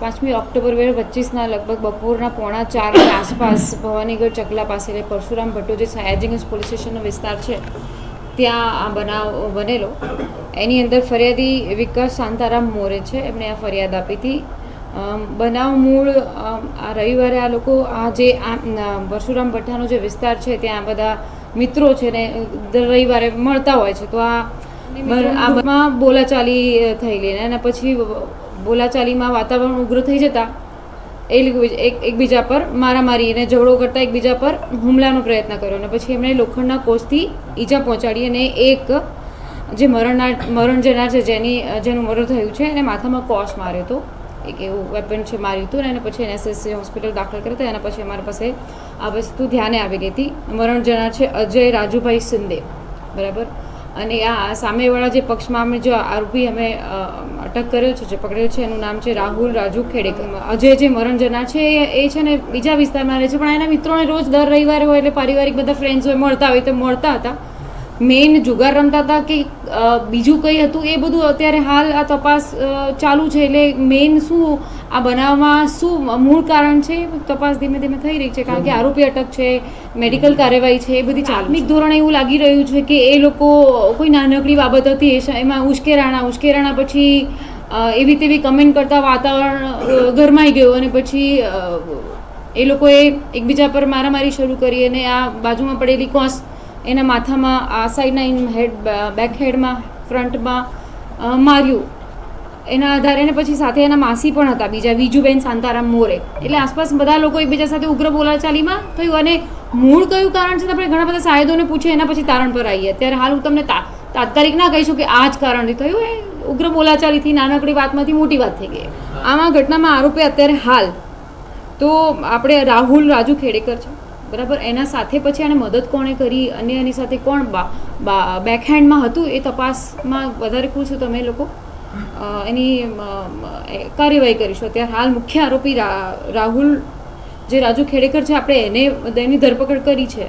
પાંચમી ઓક્ટોબર બે હજાર પચીસના લગભગ બપોરના પોણા ચારની આસપાસ ભવાનીગઢ ચકલા પાસે એટલે પરશુરામ ભટ્ટો જે સયાજીગંજ પોલીસ સ્ટેશનનો વિસ્તાર છે. ત્યાં આ બનાવ બનેલો. એની અંદર ફરિયાદી વિકાસ શાંતારામ મોરે છે. એમણે આ ફરિયાદ આપી હતી. બનાવ મૂળ આ રવિવારે આ લોકો આ જે પરશુરામ ભઠ્ઠાનો જે વિસ્તાર છે ત્યાં બધા મિત્રો છે ને દર રવિવારે મળતા હોય છે. તો આ આમાં બોલાચાલી થયેલી અને પછી બોલાચાલીમાં વાતાવરણ ઉગ્ર થઈ જતા એ એક એકબીજા પર મારામારી અને ઝઘડો કરતા એકબીજા પર હુમલાનો પ્રયત્ન કર્યો અને પછી એમણે લોખંડના કોષથી ઈજા પહોંચાડી અને એક જે મરણના મરણ જનાર છે જેની જેનું મરણ થયું છે એને માથામાં કોષ માર્યો હતો. એક એવું વેપન છે માર્યું હતું અને એને પછી એનએસએસસી હોસ્પિટલ દાખલ કર્યા હતા એના પછી અમારા પાસે આ વસ્તુ ધ્યાને આવી ગઈ હતી. મરણ જનાર છે અજય રાજુભાઈ સિંદે બરાબર? અને આ સામેવાળા જે પક્ષમાં અમે જો આરોપી અમે અટક કર્યો છે, જે પકડેલ છે, એનું નામ છે રાહુલ રાજુ ખેડેકર અજય જે મરણ જનાર છે, એ છે ને બીજા વિસ્તારમાં રહે છે, પણ એના મિત્રોને રોજ દર રવિવારે હોય એટલે પારિવારિક બધા ફ્રેન્ડ્સ હોય, મળતા હોય તો મળતા હતા. મેઇન જુગાર રમતા હતા કે બીજું કંઈ હતું એ બધું અત્યારે હાલ આ તપાસ ચાલુ છે. એટલે મેઇન શું આ બનાવમાં શું મૂળ કારણ છે તપાસ ધીમે ધીમે થઈ રહી છે. કારણ કે આરોપી અટક છે મેડિકલ કાર્યવાહી છે એ બધી પ્રાથમિક ધોરણે એવું લાગી રહ્યું છે કે એ લોકો કોઈ નાનકડી બાબત હતી એમાં ઉશ્કેરાણા ઉશ્કેરાણા પછી એવી તેવી કમેન્ટ કરતા વાતાવરણ ગરમાઈ ગયું અને પછી એ લોકોએ એકબીજા પર મારામારી શરૂ કરી અને આ બાજુમાં પડેલી કોસ એના માથામાં, આ સાઈડના હેડ બેક હેડમાં, ફ્રન્ટમાં માર્યું. એના આધારે ને પછી સાથે એના માસી પણ હતા, બીજા વિજુબેન શાંતારામ મોરે. એટલે આસપાસ બધા લોકો એકબીજા સાથે ઉગ્ર બોલાચાલીમાં થયું અને મૂળ કયું કારણ છે આપણે ઘણા બધા સાહેદોને પૂછે એના પછી તારણ પર આવીએ. અત્યારે હાલ હું તમને તાત્કાલિક ના કહીશું કે આ જ કારણથી થયું એ ઉગ્ર બોલાચાલીથી, નાનકડી વાતમાંથી મોટી વાત થઈ ગઈ. આમાં ઘટનામાં આરોપી અત્યારે હાલ. તો આપણે રાહુલ રાજુ ખેડેકર છે. બરાબર? એના સાથે પછી આને મદદ કોણે કરી? અને એની સાથે કોણ બેકહેન્ડમાં હતું એ તપાસમાં વધારે પૂછો તમે લોકો? એની કાર્યવાહી કરીશું. અત્યારે હાલ મુખ્ય આરોપી રાહુલ, જે રાજુ ખેડેકર છે, આપણે એને, એની ધરપકડ કરી છે.